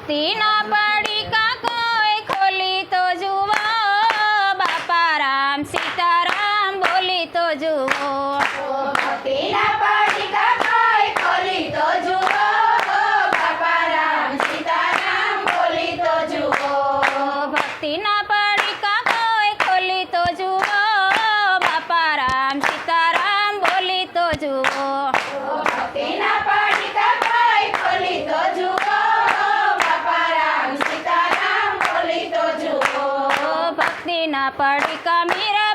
ભક્તિના પડીકા કોઈ ખોલી તો જુઓ બાપા રામ સીતારામ બોલી તો જુઓ ભક્તિના પડીકા કોઈ ખોલી તો જુઓ બાપા રામ સીતારામ બોલી તો જુઓ ભક્તિના પડીકા કોઈ ખોલી તો જુઓ બાપા રામ સીતારામ બોલી તો જુઓ ભક્તિના પડીકા ભક્તિના પડીકા મીરાબાએ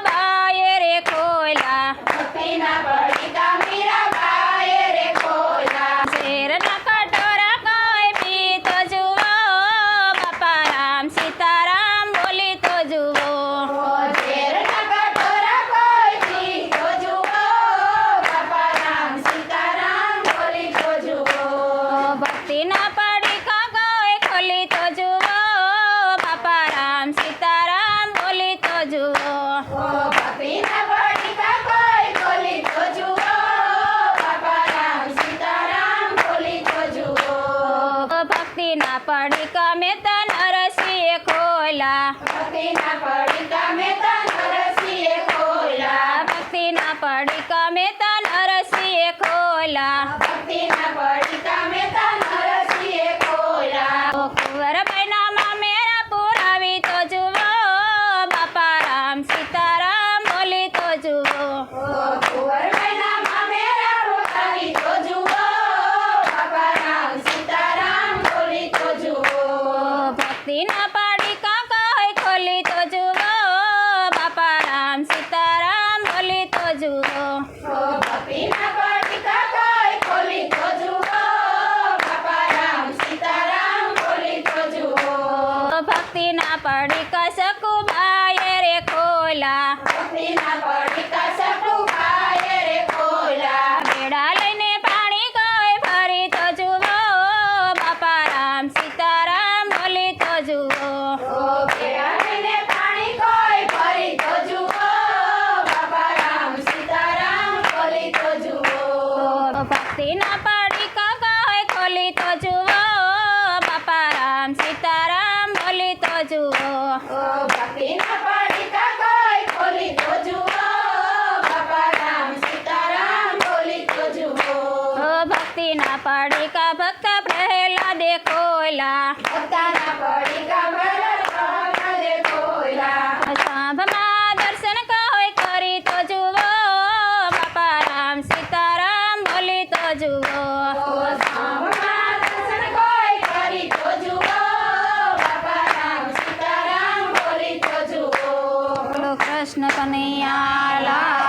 ભક્તિના પડી કમે તન રસીએ ખોલા ભક્તિના પડી કમે તન રસીએ ખોલા ભક્તિના પડી કમે તન રસીએ ખોલા ભક્તિના પડી કમે તન રસીએ ખોલા કુંવર મહિનામાં મેરા પુરાવી તો જુઓ બાપા રામ સીતારામ બોલી તો જુઓ કુંવર મહિનામાં મેરા પોતાની તો જુઓ બાપા રામ સીતારામ બોલી તો જુઓ ભક્તિના પાડીકા કોઈ ખોલી તો જુઓ. બાપા રામ સીતારામ બોલી તો જુઓ. ભક્તિના જુઓ. ભક્તિના પડીકા રે ખોલા. ભક્તિના પડીકા સકુબાએ રે ખોલા. બેડા લઈને પાણી કોઈ ભરી તો જુઓ. બાપા રામ સીતારામ બોલી જુઓ બેડાને પાણી કોઈ ભરી તો જુઓ બાપા રામ સીતારામ બોલી તો જુઓ ભક્તિના પાડીકા કોઈ ખોલી તો જુઓ બાપા રામ સીતારામ બોલી તો જુઓ ભક્તિના પડીકા કોઈ ખોલી તો જુઓ બાપા રામ સીતારામ બોલી તો જુઓ ભક્તિના પાડીકા ભક્ત પ્રહલાદે ખોલા ભક્તાના કૃષ્ણ કનૈયા